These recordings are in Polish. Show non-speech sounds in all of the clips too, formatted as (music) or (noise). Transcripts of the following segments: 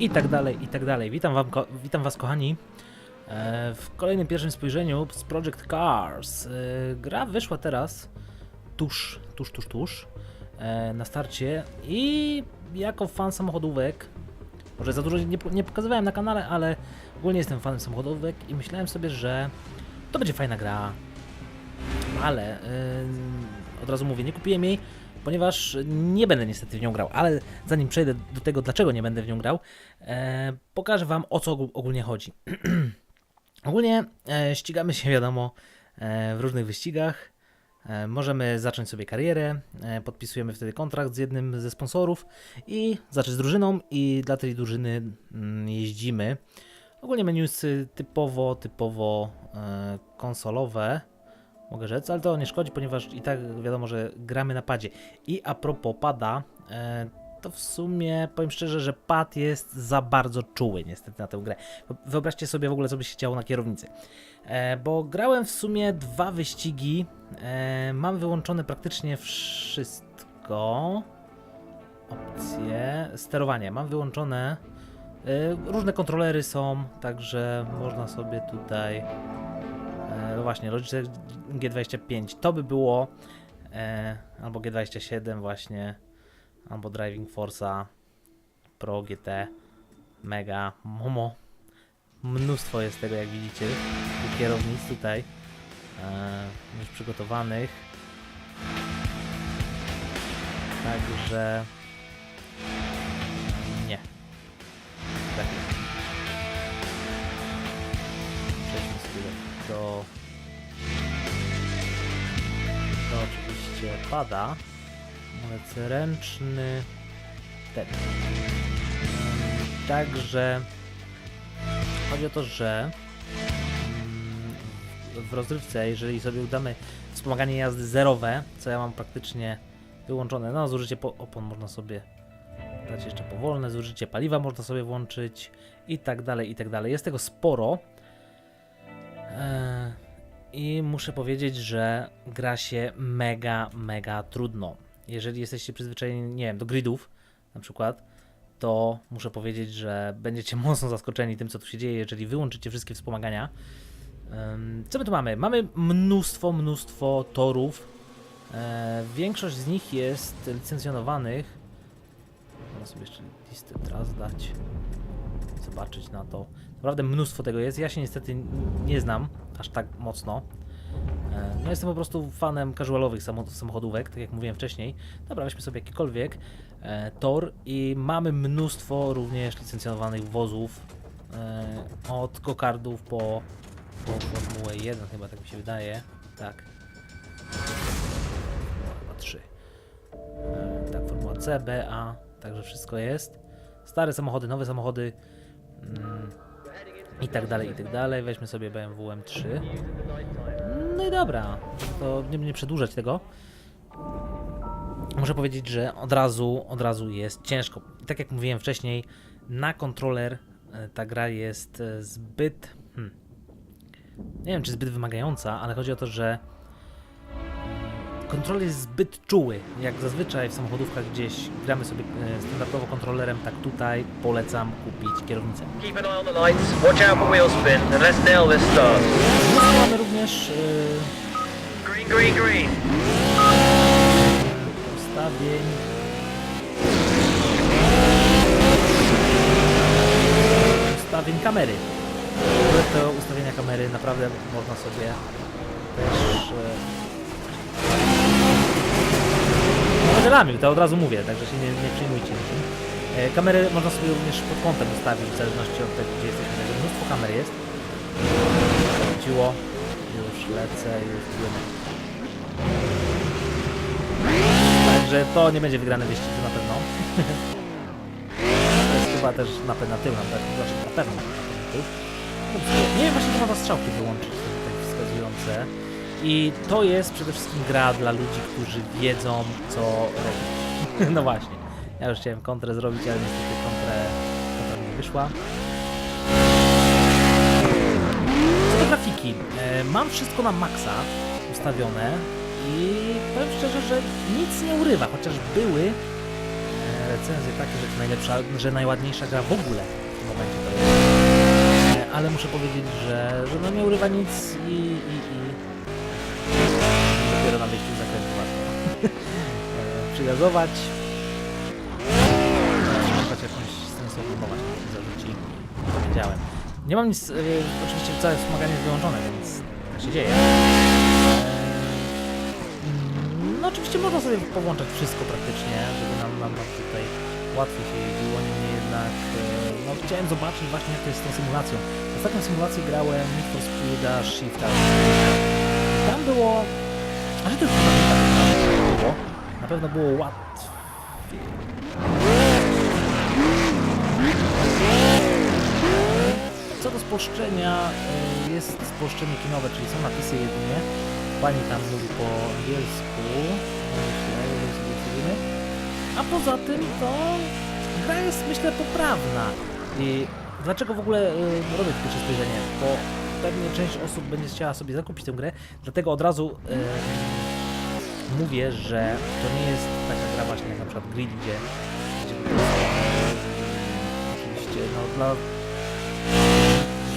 i tak dalej, i tak dalej. Witam, wam, witam Was, kochani, e, w kolejnym pierwszym spojrzeniu z Project Cars. E, gra wyszła teraz tuż, tuż, tuż, tuż e, na starcie i jako fan samochodówek, może za dużo nie, nie pokazywałem na kanale, ale ogólnie jestem fanem samochodówek i myślałem sobie, że to będzie fajna gra, ale od razu mówię, nie kupiłem jej, ponieważ nie będę niestety w nią grał, ale zanim przejdę do tego, dlaczego nie będę w nią grał, e, pokażę Wam o co ogó- ogólnie chodzi. (clears throat) ogólnie e, ścigamy się, wiadomo, e, w różnych wyścigach. E, możemy zacząć sobie karierę, e, podpisujemy wtedy kontrakt z jednym ze sponsorów i zacząć z drużyną i dla tej drużyny mm, jeździmy. Ogólnie menusy typowo, typowo e, konsolowe, mogę rzec, ale to nie szkodzi, ponieważ i tak wiadomo, że gramy na padzie. I a propos pada, e, to w sumie powiem szczerze, że pad jest za bardzo czuły niestety na tę grę. Wyobraźcie sobie w ogóle, co by się działo na kierownicy. E, bo grałem w sumie dwa wyścigi, e, mam wyłączone praktycznie wszystko. Opcje, sterowanie, mam wyłączone. Różne kontrolery są, także można sobie tutaj No właśnie, Logitech G25 to by było e, albo G27 właśnie, albo Driving Force'a Pro GT Mega Momo. Mnóstwo jest tego, jak widzicie, tych kierownic tutaj e, już przygotowanych. Także nie. Tak. Przejdźmy sobie do, pada. Lecę ręczny. Ten. Także chodzi o to, że ym, w rozrywce, jeżeli sobie udamy wspomaganie jazdy zerowe, co ja mam praktycznie wyłączone, no zużycie po- opon można sobie dać jeszcze powolne, zużycie paliwa można sobie włączyć i tak dalej, i tak dalej. Jest tego sporo. Eee, I muszę powiedzieć, że gra się mega, mega trudno. Jeżeli jesteście przyzwyczajeni, nie wiem, do gridów na przykład, to muszę powiedzieć, że będziecie (laughs) mocno zaskoczeni tym, co tu się dzieje, jeżeli wyłączycie wszystkie wspomagania. Co my tu mamy? Mamy mnóstwo, mnóstwo torów. E, większość z nich jest licencjonowanych. Można sobie jeszcze listę tras dać. Zobaczyć na to. Naprawdę mnóstwo tego jest. Ja się niestety nie znam aż tak mocno. E, No jestem po prostu fanem casualowych samo- samochodówek, tak jak mówiłem wcześniej. Dobra, weźmy sobie jakikolwiek e, tor i mamy mnóstwo również licencjonowanych wozów e, od gokardów po, po Formułę 1 chyba, tak mi się wydaje. Tak. Chyba 3. E, tak, Formuła C, B, A, także wszystko jest. Stare samochody, nowe samochody. I tak dalej, i tak dalej. Weźmy sobie BMW M3. No i dobra, to nie nie przedłużać tego. Muszę powiedzieć, że od razu, od razu jest ciężko. Tak jak mówiłem wcześniej, na kontroler e, ta gra jest e, zbyt. Hmm, nie wiem, czy zbyt wymagająca, ale chodzi o to, że kontroler jest zbyt czuły. Jak zazwyczaj w samochodówkach gdzieś gramy sobie e, standardowo kontrolerem, tak tutaj polecam kupić kierownicę. Mamy również e, Green, green, green. ustawień. Ustawień kamery. To ustawienia kamery naprawdę można sobie też. E... Modelami, to od razu mówię, także się nie, nie przejmujcie niczym. E, kamery można sobie również pod kątem ustawić w zależności od tego, gdzie jesteśmy. Mnóstwo kamer jest. Chodziło. Już lecę, już płynę. Także to nie będzie wygrany wyścig na pewno. (laughs) to jest chyba też na pewno tył, na pewno, znaczy na pewno na. Nie wiem właśnie, to można strzałki wyłączyć, te tutaj wskazujące. I to jest przede wszystkim gra dla ludzi, którzy wiedzą, co robić. (laughs) no właśnie. Ja już chciałem kontrę zrobić, ale niestety kontrę, nie wyszła. Co do grafiki, e, mam wszystko na maksa ustawione i powiem szczerze, że nic nie urywa, chociaż były e, recenzje takie, że to najlepsza, że najładniejsza gra w ogóle w tym momencie to jest. E, Ale muszę powiedzieć, że, że no nie urywa nic i, i, i dopiero na wyjściu z zakrętu warto e, przygazować. Szukać jakąś sensowną właśnie zarzuci, wiedziałem. Nie mam nic, e, oczywiście całe wspomaganie jest wyłączone, więc tak się dzieje. Mm, No oczywiście można sobie powłączać wszystko praktycznie, żeby nam, nam, tutaj łatwiej się jeździło, niemniej jednak e, no, chciałem zobaczyć właśnie jak to jest z tą symulacją. Ostatnią symulację grałem Need for Speed'a Shift Tam było... A to już chyba nie tak naprawdę było. Na pewno było łatwiej. Co do spolszczenia, e, jest spolszczenie kinowe, czyli są napisy jedynie. Pani tam mówi po angielsku. A poza tym to gra jest myślę poprawna. I dlaczego w ogóle y, robię takie spojrzenie? Bo pewnie część osób będzie chciała sobie zakupić tę grę, dlatego od razu y, mówię, że to nie jest taka gra właśnie jak na przykład Grid, gdzie, gdzie y, oczywiście no, dla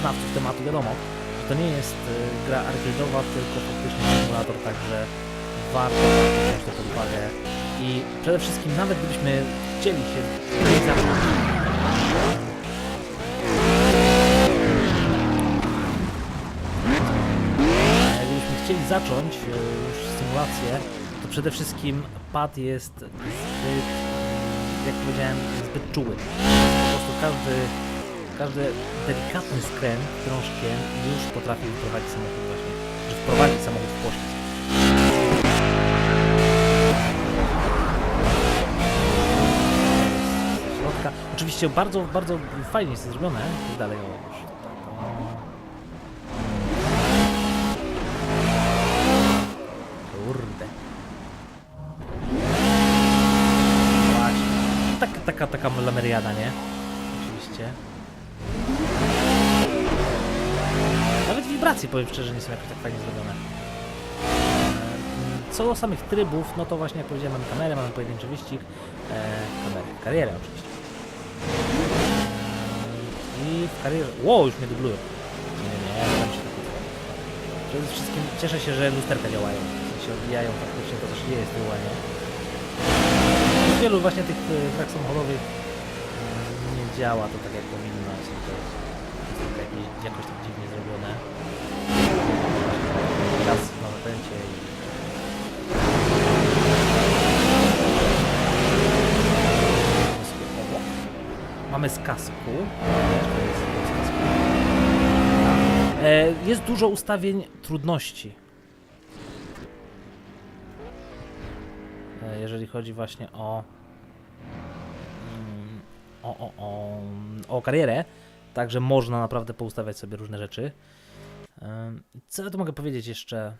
znawców tematu wiadomo, że to nie jest y, gra arcade'owa, tylko faktycznie symulator, także warto wziąć to pod uwagę. I przede wszystkim, nawet gdybyśmy chcieli się gdybyśmy chcieli zacząć e, już symulację, to przede wszystkim pad jest zbyt, jak powiedziałem, zbyt czuły. Po prostu każdy, każdy delikatny skręt krążkiem już potrafi wyprowadzić samochód właśnie, że wprowadzić samochód w poślizg. Oczywiście bardzo, bardzo fajnie jest to zrobione. Dalej o. Kurde. Właśnie. Taka, taka, lameriada, nie? Oczywiście. Nawet wibracje, powiem szczerze, nie są jakoś tak fajnie zrobione. E, Co do samych trybów, no to właśnie jak powiedziałem, mamy kamerę, mamy pojedynczy wyścig, e, kamerę, karierę oczywiście. I w karierze... Wow, już mnie dublują. Nie, nie, nie, tam się tak. Przede wszystkim cieszę się, że lusterka działają. W sensie odbijają faktycznie to, co się dzieje z tyłu, nie. Wielu właśnie tych e, trak samochodowych e, nie działa to tak jak powinno. Są to jakieś, jakoś tak dziwnie zrobione. Gaz na zapęcie i. Mamy. Z kasku. E, Jest dużo ustawień trudności. Jeżeli chodzi właśnie o mm, o, o, o, o karierę, także można naprawdę poustawiać sobie różne rzeczy. Co ja tu mogę powiedzieć jeszcze?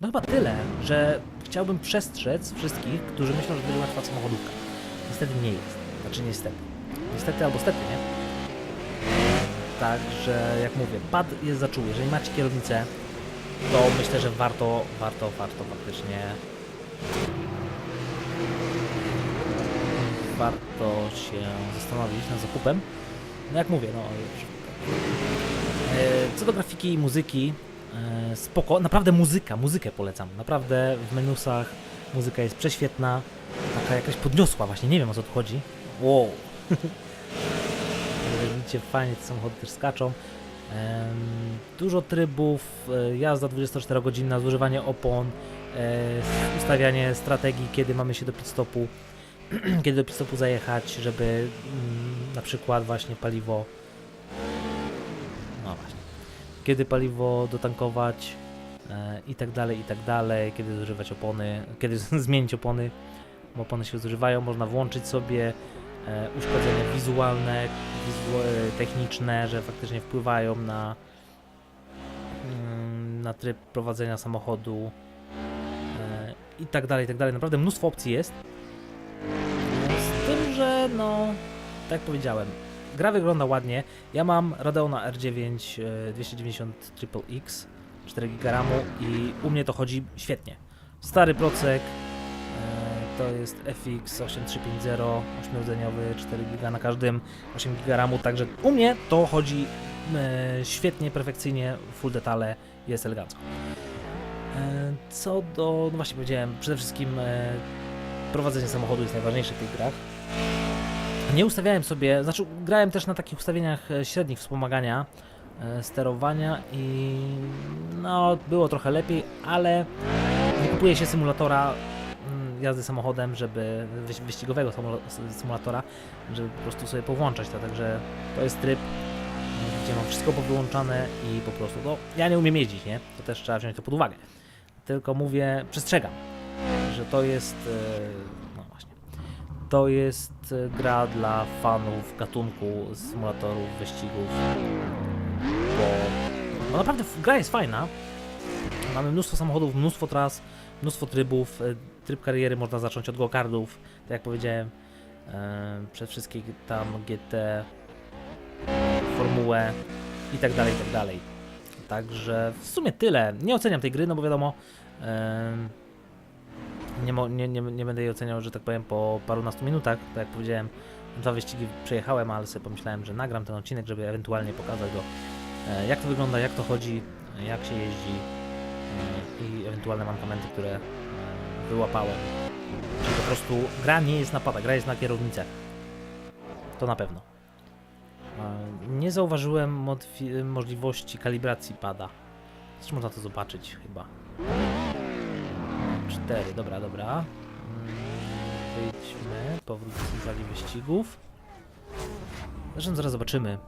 No chyba tyle, że chciałbym przestrzec wszystkich, którzy myślą, że to będzie łatwa samochodówka. Niestety nie jest. Znaczy niestety. Niestety albo stety, nie? Także jak mówię, pad jest za czuły. Jeżeli macie kierownicę, to myślę, że warto, warto, warto faktycznie warto się zastanowić nad zakupem. No jak mówię, no już. E, Co do grafiki i muzyki, e, spoko, naprawdę muzyka, muzykę polecam. Naprawdę w menusach muzyka jest prześwietna, taka jakaś podniosła właśnie, nie wiem o co tu chodzi. Wow. (laughs) Widzicie, fajnie te samochody też skaczą. Dużo trybów, e, jazda 24 godzina, zużywanie opon, ustawianie strategii, kiedy mamy się do pit stopu, (clears throat) kiedy do pit stopu zajechać, żeby mm, na przykład właśnie paliwo no właśnie. Kiedy paliwo dotankować e, i tak dalej, i tak dalej, kiedy zużywać opony, kiedy (laughs) zmienić opony, bo opony się zużywają, można włączyć sobie e, uszkodzenia wizualne, wizu, e, techniczne, że faktycznie wpływają na mm, na tryb prowadzenia samochodu e, i tak dalej, i tak dalej. Naprawdę mnóstwo opcji jest. Z tym, że no, tak jak powiedziałem, gra wygląda ładnie. Ja mam Radeona R9 e, 290 Triple X 4 GB RAMu i u mnie to chodzi świetnie. Stary procek, e, to jest FX 8350, 8-rdzeniowy, 4 GB na każdym, 8 GB RAMu, także u mnie to chodzi e, świetnie, perfekcyjnie, full detale, jest elegancko. E, co do, no właśnie powiedziałem, przede wszystkim prowadzenie samochodu jest najważniejsze w tych grach. Nie ustawiałem sobie, znaczy grałem też na takich ustawieniach e, średnich wspomagania e, sterowania i no było trochę lepiej, ale nie kupuje się symulatora mm, jazdy samochodem, żeby wyś- wyścigowego symulatora, żeby po prostu sobie powłączać to, także to jest tryb, gdzie mam wszystko powyłączane i po prostu, no ja nie umiem jeździć, nie? To też trzeba wziąć to pod uwagę. Tylko mówię, przestrzegam, że to jest, e, no właśnie, to jest e, gra dla fanów gatunku symulatorów, wyścigów, bo no naprawdę gra jest fajna. Mamy mnóstwo samochodów, mnóstwo tras, mnóstwo trybów. e, Tryb kariery można zacząć od go-kardów, tak jak powiedziałem. e, Przed wszystkim tam GT, Formułę i tak dalej, i tak dalej. Także w sumie tyle. Nie oceniam tej gry, no bo wiadomo, em, nie, nie, nie, nie będę jej oceniał, że tak powiem, po parunastu minutach. Tak jak powiedziałem, dwa wyścigi przejechałem, ale sobie pomyślałem, że nagram ten odcinek, żeby ewentualnie pokazać go, e, jak to wygląda, jak to chodzi, jak się jeździ e, i ewentualne mankamenty, które e, wyłapałem. Czyli po prostu gra nie jest na pada, gra jest na kierownicę. To na pewno. Nie zauważyłem możliwości kalibracji pada. Też można to zobaczyć chyba. 4, dobra, dobra. Wyjdźmy, powrót do sali wyścigów. Zresztą zaraz zobaczymy.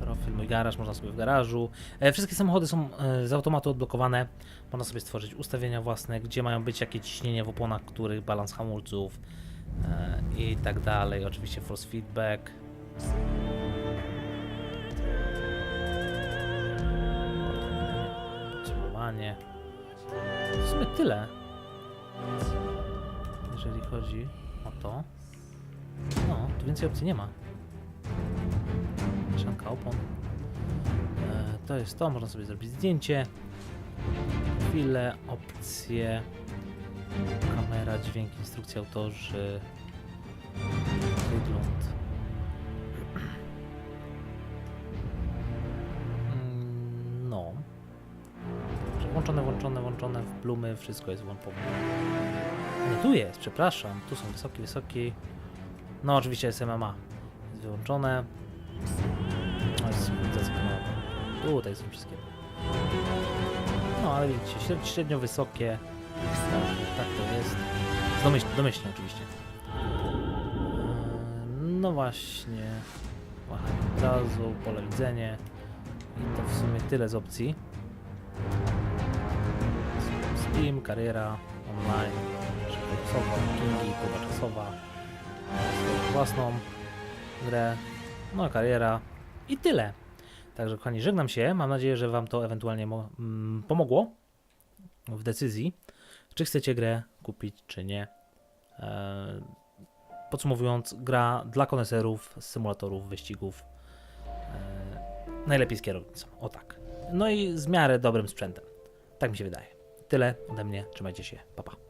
Profil, mój garaż, można sobie w garażu. E, wszystkie samochody są e, z automatu odblokowane. Można sobie stworzyć ustawienia własne, gdzie mają być jakie ciśnienie w oponach, których balans hamulców e, i tak dalej. Oczywiście force feedback. Tyle. Jeżeli chodzi o to. No, tu więcej opcji nie ma. Mieszanka opon. E, to jest to, można sobie zrobić zdjęcie. Chwilę, opcje. Kamera, dźwięk, instrukcje autorzy. Wygląd. Włączone, włączone, w plumy, wszystko jest włączone. Nie, tu jest, przepraszam. Tu są wysoki, wysoki. No, oczywiście jest MMA. Jest wyłączone. No, jest Tutaj są wszystkie. No, ale widzicie, średnio, wysokie. Tak, to jest. Domyśl, domyślnie oczywiście. Eee, No właśnie. Od razu, pole widzenie. I to w sumie tyle z opcji. Steam, kariera, online, szybkosowa, rankingi, próba czasowa, swoją własną grę, no kariera i tyle. Także kochani, żegnam się. Mam nadzieję, że Wam to ewentualnie mm, pomogło w decyzji, czy chcecie grę kupić, czy nie. Eee, Podsumowując, gra dla koneserów, symulatorów, wyścigów. Eee, najlepiej z kierownicą, o tak. No i z miarę dobrym sprzętem. Tak mi się wydaje. Tyle ode mnie. Trzymajcie się. Pa, pa.